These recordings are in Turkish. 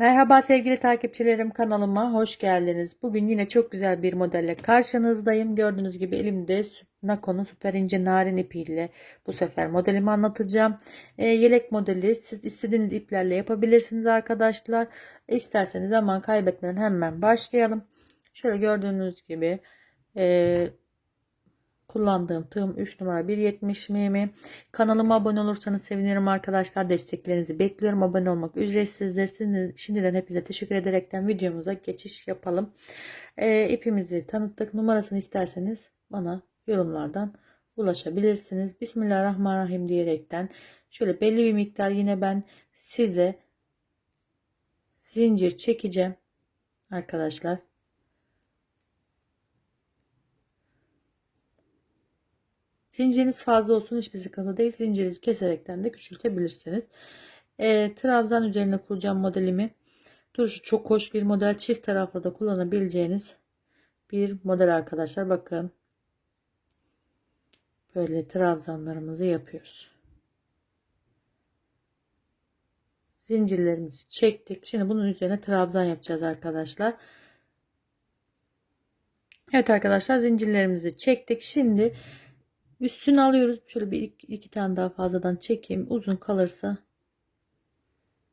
Merhaba sevgili takipçilerim kanalıma hoş geldiniz. Bugün yine çok güzel bir modelle karşınızdayım. Gördüğünüz gibi elimde Nako'nun süper ince narin ipiyle bu sefer modelimi anlatacağım. E, yelek modeli siz istediğiniz iplerle yapabilirsiniz arkadaşlar. İsterseniz zaman kaybetmeden hemen başlayalım. Şöyle gördüğünüz gibi e, kullandığım tığım 3 numara 1.70 mm. Kanalıma abone olursanız sevinirim arkadaşlar. Desteklerinizi bekliyorum. Abone olmak ücretsizdir. Şimdi, şimdiden hepinize teşekkür ederekten videomuza geçiş yapalım. E, ipimizi tanıttık. Numarasını isterseniz bana yorumlardan ulaşabilirsiniz. Bismillahirrahmanirrahim diyerekten şöyle belli bir miktar yine ben size zincir çekeceğim arkadaşlar. Zinciriniz fazla olsun hiçbir sıkıntı değil. Zincirinizi keserekten de küçültebilirsiniz. E, trabzan üzerine kuracağım modelimi. Duruşu çok hoş bir model. Çift taraflı da kullanabileceğiniz bir model arkadaşlar. Bakın. Böyle trabzanlarımızı yapıyoruz. Zincirlerimizi çektik. Şimdi bunun üzerine trabzan yapacağız arkadaşlar. Evet arkadaşlar zincirlerimizi çektik. Şimdi Üstünü alıyoruz. Şöyle bir iki, tane daha fazladan çekeyim. Uzun kalırsa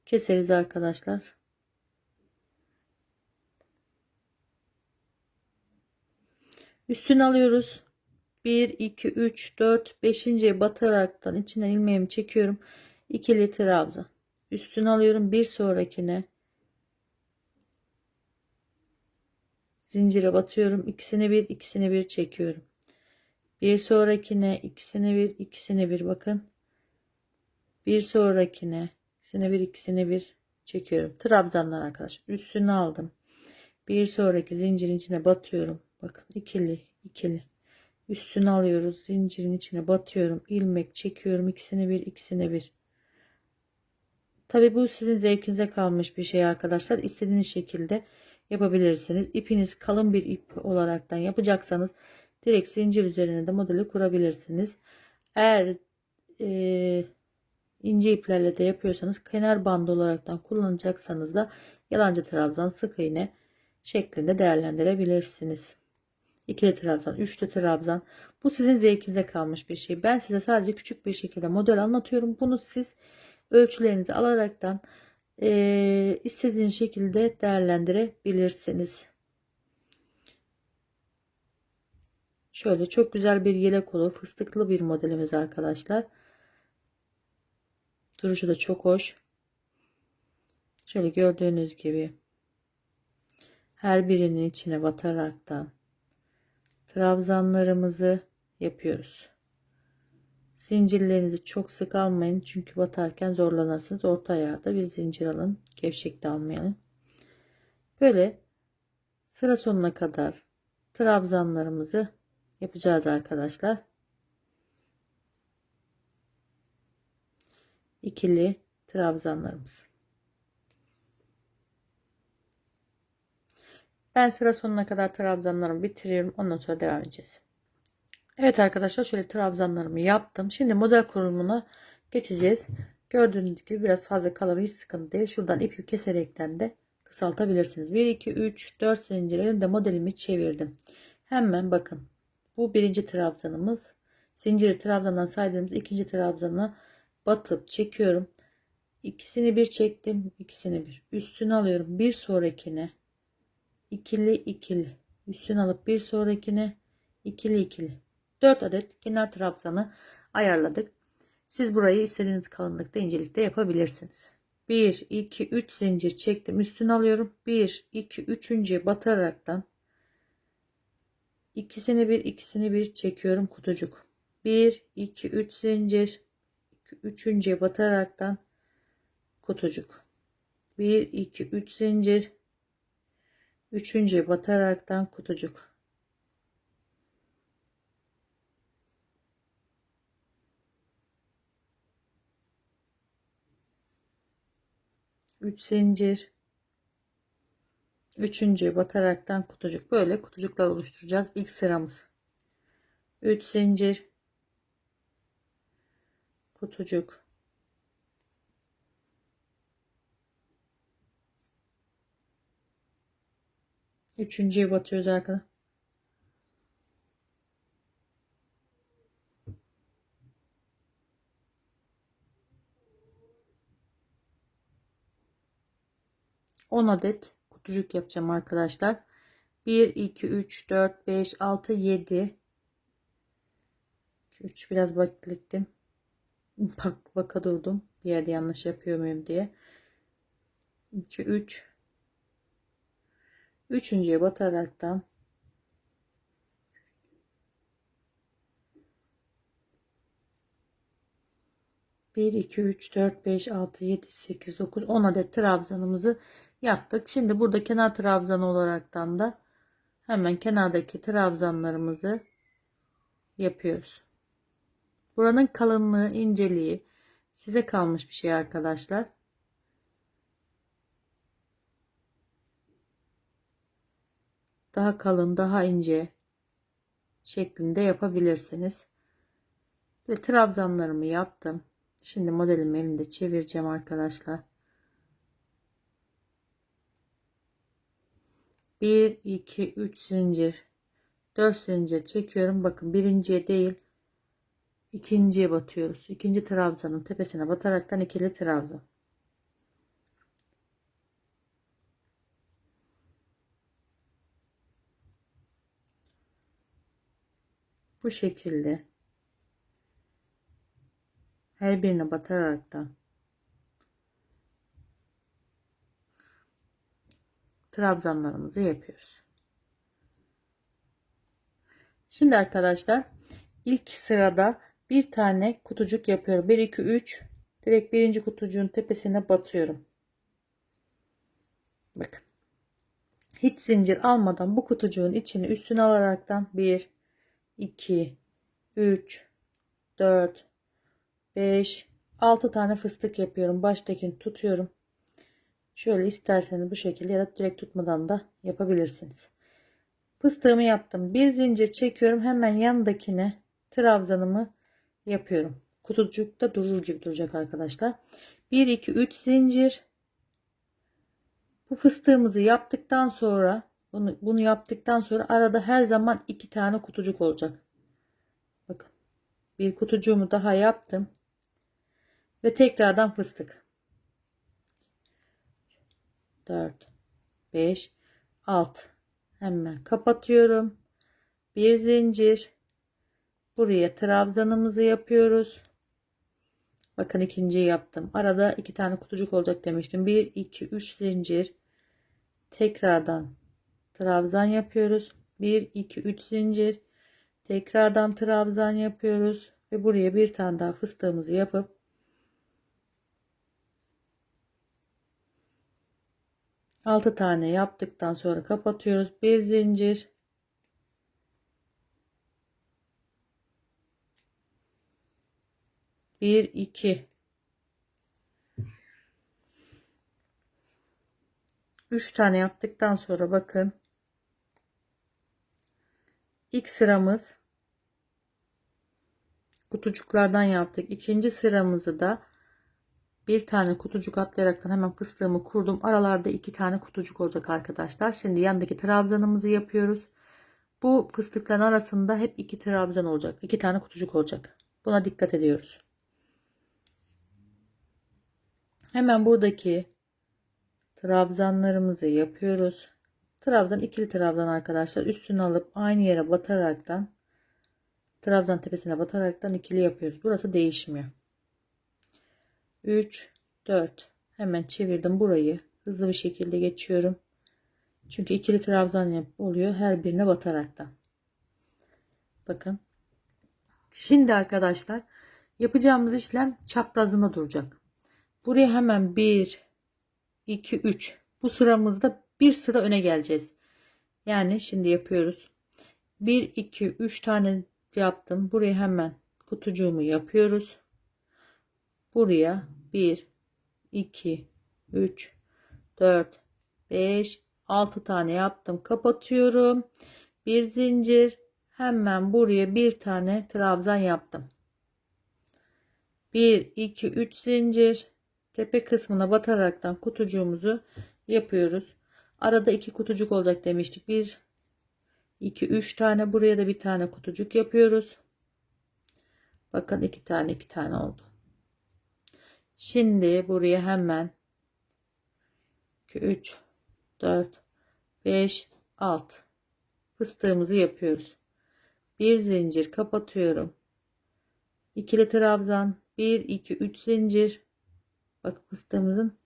keseriz arkadaşlar. Üstünü alıyoruz. 1, 2, 3, 4, 5. bataraktan içinden ilmeğimi çekiyorum. İkili trabzan. Üstünü alıyorum. Bir sonrakine zincire batıyorum. İkisini bir, ikisini bir çekiyorum. Bir sonrakine ikisine bir ikisine bir bakın. Bir sonrakine ikisine bir ikisine bir çekiyorum. Trabzanlar arkadaşlar. Üstünü aldım. Bir sonraki zincirin içine batıyorum. Bakın ikili ikili. Üstünü alıyoruz. Zincirin içine batıyorum. ilmek çekiyorum. ikisine bir ikisine bir. Tabi bu sizin zevkinize kalmış bir şey arkadaşlar. İstediğiniz şekilde yapabilirsiniz. İpiniz kalın bir ip olaraktan yapacaksanız direkt zincir üzerine de modeli kurabilirsiniz. Eğer e, ince iplerle de yapıyorsanız kenar bandı olaraktan kullanacaksanız da yalancı trabzan sık iğne şeklinde değerlendirebilirsiniz. İkili trabzan, üçlü trabzan. Bu sizin zevkinize kalmış bir şey. Ben size sadece küçük bir şekilde model anlatıyorum. Bunu siz ölçülerinizi alaraktan e, istediğiniz şekilde değerlendirebilirsiniz. Şöyle çok güzel bir yelek olur. Fıstıklı bir modelimiz arkadaşlar. Duruşu da çok hoş. Şöyle gördüğünüz gibi her birinin içine bataraktan trabzanlarımızı yapıyoruz. Zincirlerinizi çok sık almayın çünkü batarken zorlanırsınız. Orta ayarda bir zincir alın. Gevşek de almayalım. Böyle sıra sonuna kadar trabzanlarımızı yapacağız arkadaşlar. İkili trabzanlarımız. Ben sıra sonuna kadar trabzanlarımı bitiriyorum. Ondan sonra devam edeceğiz. Evet arkadaşlar şöyle trabzanlarımı yaptım. Şimdi model kurulumuna geçeceğiz. Gördüğünüz gibi biraz fazla kalır hiç sıkıntı değil. Şuradan ipi keserekten de kısaltabilirsiniz. 1, 2, 3, 4 zincir elimde modelimi çevirdim. Hemen bakın bu birinci trabzanımız. Zinciri trabzandan saydığımız ikinci trabzana batıp çekiyorum. İkisini bir çektim. ikisini bir. Üstünü alıyorum. Bir sonrakine ikili ikili. Üstünü alıp bir sonrakine ikili ikili. 4 adet kenar trabzanı ayarladık. Siz burayı istediğiniz kalınlıkta incelikte yapabilirsiniz. 1 2 3 zincir çektim. Üstünü alıyorum. 1 2 3. bataraktan ikisini bir ikisini bir çekiyorum kutucuk. 1 2 3 zincir. Üçüncüye bataraktan kutucuk. 1 2 3 zincir. Üçüncüye bataraktan kutucuk. Üç zincir Üçüncü bataraktan kutucuk böyle kutucuklar oluşturacağız. İlk sıramız. 3 zincir. Kutucuk. Üçüncüye batıyoruz arkadaşlar. On adet kutucuk yapacağım arkadaşlar. 1 2 3 4 5 6 7 3 biraz beklettim. Bak baka durdum. Bir yerde yanlış yapıyor muyum diye. 2 3 Üçüncüye bataraktan bir, iki, üç, dört, beş, altı, yedi, sekiz, dokuz, on adet trabzanımızı yaptık. Şimdi burada kenar trabzan olaraktan da hemen kenardaki trabzanlarımızı yapıyoruz. Buranın kalınlığı, inceliği size kalmış bir şey arkadaşlar. Daha kalın, daha ince şeklinde yapabilirsiniz. Ve trabzanlarımı yaptım. Şimdi modelimi elimde çevireceğim arkadaşlar. 1 2 3 zincir 4 zincir çekiyorum. Bakın birinciye değil ikinciye batıyoruz. İkinci trabzanın tepesine bataraktan ikili trabzan. Bu şekilde her birine bataraktan trabzanlarımızı yapıyoruz. Şimdi arkadaşlar ilk sırada bir tane kutucuk yapıyorum. 1 2 3 direkt birinci kutucuğun tepesine batıyorum. Bakın. Hiç zincir almadan bu kutucuğun içini üstüne alaraktan 1 2 3 4 5 6 tane fıstık yapıyorum. Baştakini tutuyorum. Şöyle isterseniz bu şekilde ya da direkt tutmadan da yapabilirsiniz. Fıstığımı yaptım. Bir zincir çekiyorum. Hemen yanındakine trabzanımı yapıyorum. Kutucukta durur gibi duracak arkadaşlar. 1 2 3 zincir. Bu fıstığımızı yaptıktan sonra bunu, bunu yaptıktan sonra arada her zaman iki tane kutucuk olacak. Bakın. Bir kutucuğumu daha yaptım. Ve tekrardan fıstık. 4 5 6 hemen kapatıyorum. Bir zincir. Buraya trabzanımızı yapıyoruz. Bakın ikinciyi yaptım. Arada iki tane kutucuk olacak demiştim. 1 2 3 zincir. Tekrardan trabzan yapıyoruz. 1 2 3 zincir. Tekrardan trabzan yapıyoruz ve buraya bir tane daha fıstığımızı yapıp altı tane yaptıktan sonra kapatıyoruz. Bir zincir. Bir iki. Üç tane yaptıktan sonra bakın ilk sıramız kutucuklardan yaptık. İkinci sıramızı da bir tane kutucuk atlayaraktan hemen fıstığımı kurdum. Aralarda iki tane kutucuk olacak arkadaşlar. Şimdi yandaki trabzanımızı yapıyoruz. Bu fıstıkların arasında hep iki trabzan olacak. iki tane kutucuk olacak. Buna dikkat ediyoruz. Hemen buradaki trabzanlarımızı yapıyoruz. Trabzan ikili trabzan arkadaşlar. Üstünü alıp aynı yere bataraktan trabzan tepesine bataraktan ikili yapıyoruz. Burası değişmiyor. 3 4 hemen çevirdim burayı. Hızlı bir şekilde geçiyorum. Çünkü ikili trabzan oluyor her birine bataraktan. Bakın. Şimdi arkadaşlar yapacağımız işlem çaprazında duracak. Buraya hemen 1 2 3 bu sıramızda bir sıra öne geleceğiz. Yani şimdi yapıyoruz. 1 2 3 tane yaptım. Buraya hemen kutucuğumu yapıyoruz. Buraya 1 2 3 4 5 6 tane yaptım. Kapatıyorum. Bir zincir. Hemen buraya bir tane trabzan yaptım. 1 2 3 zincir. Tepe kısmına bataraktan kutucuğumuzu yapıyoruz. Arada iki kutucuk olacak demiştik. 1 2 3 tane buraya da bir tane kutucuk yapıyoruz. Bakın iki tane iki tane oldu. Şimdi buraya hemen 2 3 4 5 6 fıstığımızı yapıyoruz. Bir zincir kapatıyorum. İkili trabzan 1 2 3 zincir. Bak fıstığımızın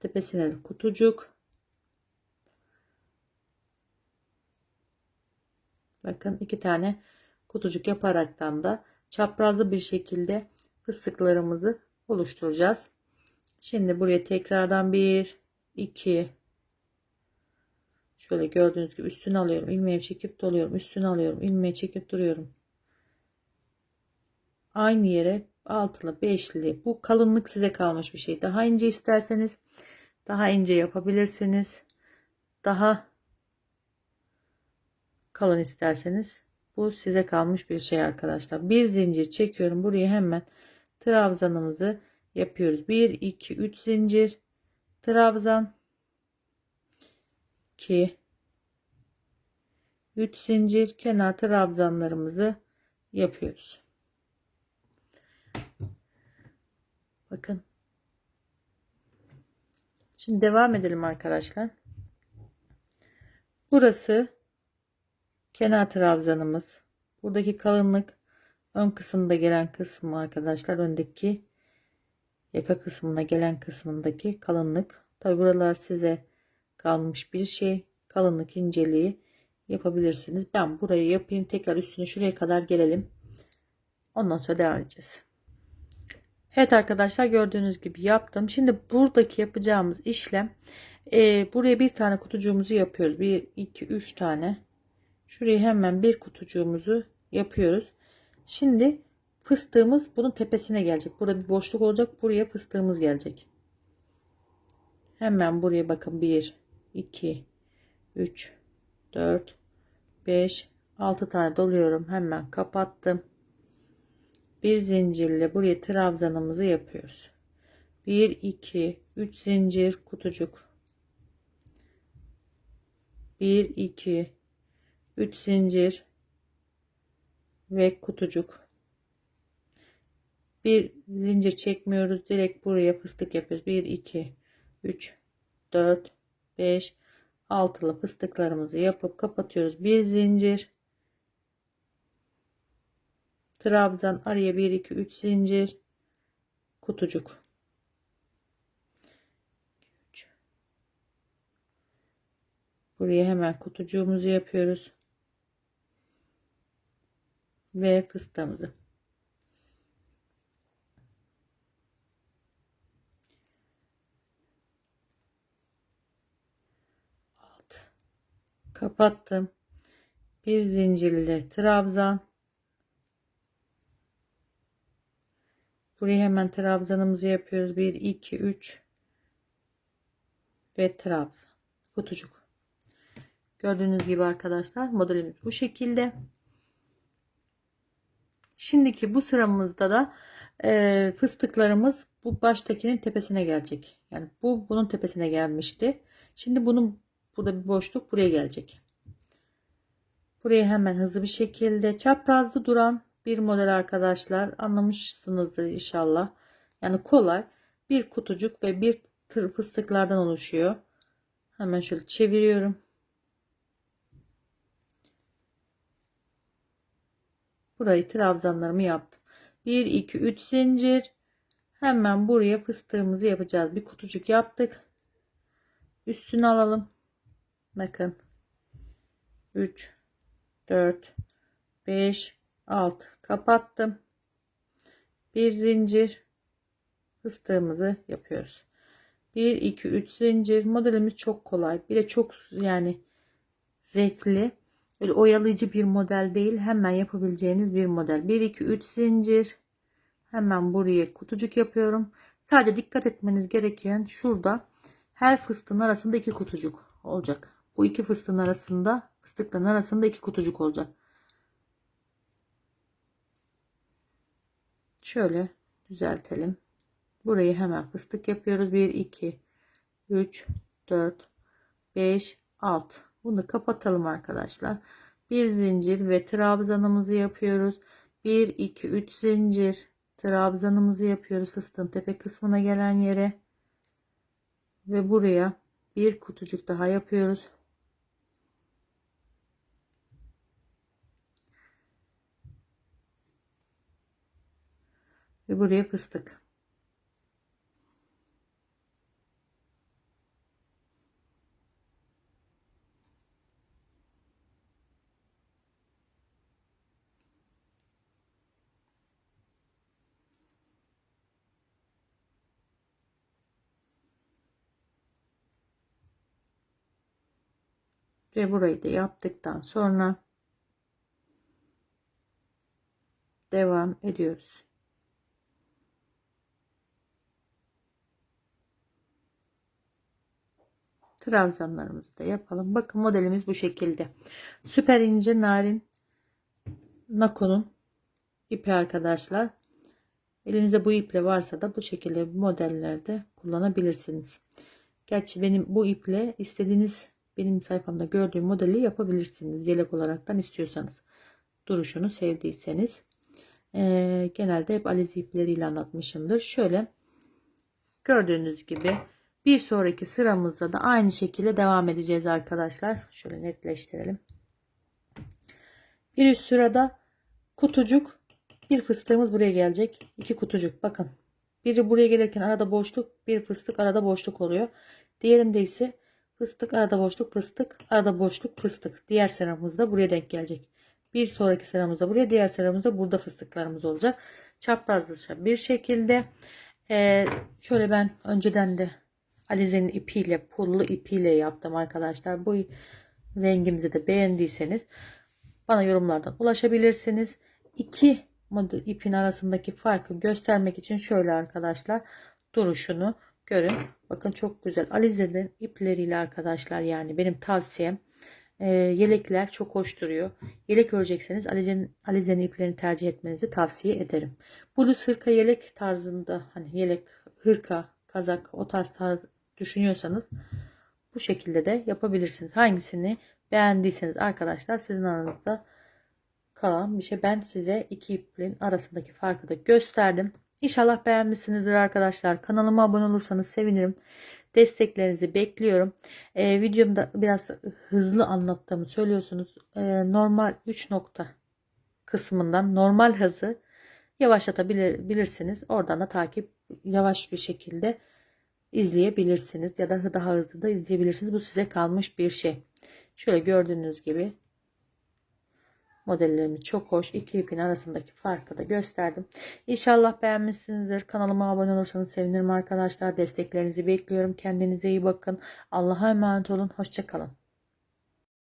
tepesine kutucuk. Bakın iki tane kutucuk yaparaktan da çaprazlı bir şekilde fıstıklarımızı oluşturacağız. Şimdi buraya tekrardan 1 2 şöyle gördüğünüz gibi üstüne alıyorum. ilmeği çekip doluyorum. Üstüne alıyorum. ilmeği çekip duruyorum. Aynı yere altılı, beşli. Bu kalınlık size kalmış bir şey. Daha ince isterseniz daha ince yapabilirsiniz. Daha kalın isterseniz bu size kalmış bir şey arkadaşlar. Bir zincir çekiyorum. Buraya hemen trabzanımızı yapıyoruz. 1 2 3 zincir trabzan 2 3 zincir kenar trabzanlarımızı yapıyoruz. Bakın. Şimdi devam edelim arkadaşlar. Burası kenar trabzanımız. Buradaki kalınlık ön kısımda gelen kısmı arkadaşlar. Öndeki yaka kısmına gelen kısmındaki kalınlık. Tabi buralar size kalmış bir şey. Kalınlık inceliği yapabilirsiniz. Ben burayı yapayım. Tekrar üstüne şuraya kadar gelelim. Ondan sonra devam edeceğiz. Evet arkadaşlar gördüğünüz gibi yaptım. Şimdi buradaki yapacağımız işlem e, buraya bir tane kutucuğumuzu yapıyoruz. 1, 2, 3 tane. Şuraya hemen bir kutucuğumuzu yapıyoruz. Şimdi fıstığımız bunun tepesine gelecek. Burada bir boşluk olacak. Buraya fıstığımız gelecek. Hemen buraya bakın 1, 2, 3, 4, 5, 6 tane doluyorum. Hemen kapattım bir zincirle buraya trabzanımızı yapıyoruz. 1 2 3 zincir kutucuk 1 2 3 zincir ve kutucuk. Bir zincir çekmiyoruz. Direkt buraya fıstık yapıyoruz. 1 2 3 4 5 altılı fıstıklarımızı yapıp kapatıyoruz. Bir zincir. Trabzan araya 1 2 3 zincir. Kutucuk. Buraya hemen kutucuğumuzu yapıyoruz ve fıstığımızı alt kapattım bir zincirle trabzan Buraya hemen trabzanımızı yapıyoruz. 1, 2, 3 ve trabzan. Kutucuk. Gördüğünüz gibi arkadaşlar modelimiz bu şekilde. Şimdiki bu sıramızda da e, fıstıklarımız bu baştakinin tepesine gelecek. Yani bu bunun tepesine gelmişti. Şimdi bunun burada bir boşluk buraya gelecek. Buraya hemen hızlı bir şekilde çaprazlı duran bir model arkadaşlar anlamışsınızdır inşallah. Yani kolay bir kutucuk ve bir tır fıstıklardan oluşuyor. Hemen şöyle çeviriyorum. Burayı trabzanlarımı yaptım. 1 2 3 zincir. Hemen buraya fıstığımızı yapacağız. Bir kutucuk yaptık. Üstünü alalım. Bakın. 3 4 5 6 kapattım bir zincir fıstığımızı yapıyoruz 1 2 3 zincir modelimiz çok kolay bir de çok yani zevkli öyle oyalayıcı bir model değil hemen yapabileceğiniz bir model. 1 2 3 zincir. Hemen buraya kutucuk yapıyorum. Sadece dikkat etmeniz gereken şurada her fıstığın arasında iki kutucuk olacak. Bu iki fıstığın arasında fıstıkların arasında iki kutucuk olacak. Şöyle düzeltelim. Burayı hemen fıstık yapıyoruz. 1, 2, 3, 4, 5 6 bunu kapatalım arkadaşlar. Bir zincir ve trabzanımızı yapıyoruz. 1 2 3 zincir trabzanımızı yapıyoruz. Fıstığın tepe kısmına gelen yere. Ve buraya bir kutucuk daha yapıyoruz. Ve buraya fıstık ve burayı da yaptıktan sonra devam ediyoruz. Trabzanlarımızı da yapalım. Bakın modelimiz bu şekilde. Süper ince narin nakonun ipi arkadaşlar. Elinizde bu iple varsa da bu şekilde modellerde kullanabilirsiniz. Gerçi benim bu iple istediğiniz benim sayfamda gördüğüm modeli yapabilirsiniz. Yelek olaraktan istiyorsanız. Duruşunu sevdiyseniz. Ee, genelde hep alize ipleriyle anlatmışımdır. Şöyle gördüğünüz gibi bir sonraki sıramızda da aynı şekilde devam edeceğiz arkadaşlar. Şöyle netleştirelim. Bir üst sırada kutucuk bir fıstığımız buraya gelecek. İki kutucuk bakın. Biri buraya gelirken arada boşluk bir fıstık arada boşluk oluyor. Diğerinde ise fıstık arada boşluk fıstık arada boşluk fıstık. Diğer sıramızda buraya denk gelecek. Bir sonraki sıramızda buraya diğer sıramızda burada fıstıklarımız olacak. Çaprazlıca bir şekilde ee, şöyle ben önceden de Alize'nin ipiyle pullu ipiyle yaptım arkadaşlar. Bu rengimizi de beğendiyseniz bana yorumlardan ulaşabilirsiniz. İki model ipin arasındaki farkı göstermek için şöyle arkadaşlar duruşunu görün. Bakın çok güzel. Alize'nin ipleriyle arkadaşlar yani benim tavsiyem e, yelekler çok hoş duruyor. Yelek örecekseniz Alize'nin Alize'nin iplerini tercih etmenizi tavsiye ederim. Bluz hırka yelek tarzında hani yelek hırka kazak o tarz tarz düşünüyorsanız bu şekilde de yapabilirsiniz. Hangisini beğendiyseniz arkadaşlar sizin aranızda kalan bir şey. Ben size iki ipin arasındaki farkı da gösterdim. İnşallah beğenmişsinizdir arkadaşlar. Kanalıma abone olursanız sevinirim. Desteklerinizi bekliyorum. Ee, videomda biraz hızlı anlattığımı söylüyorsunuz. Ee, normal 3 nokta kısmından normal hızı yavaşlatabilirsiniz. Oradan da takip yavaş bir şekilde izleyebilirsiniz ya da daha hızlı da izleyebilirsiniz. Bu size kalmış bir şey. Şöyle gördüğünüz gibi modellerimiz çok hoş. İki ipin arasındaki farkı da gösterdim. İnşallah beğenmişsinizdir. Kanalıma abone olursanız sevinirim arkadaşlar. Desteklerinizi bekliyorum. Kendinize iyi bakın. Allah'a emanet olun. Hoşçakalın.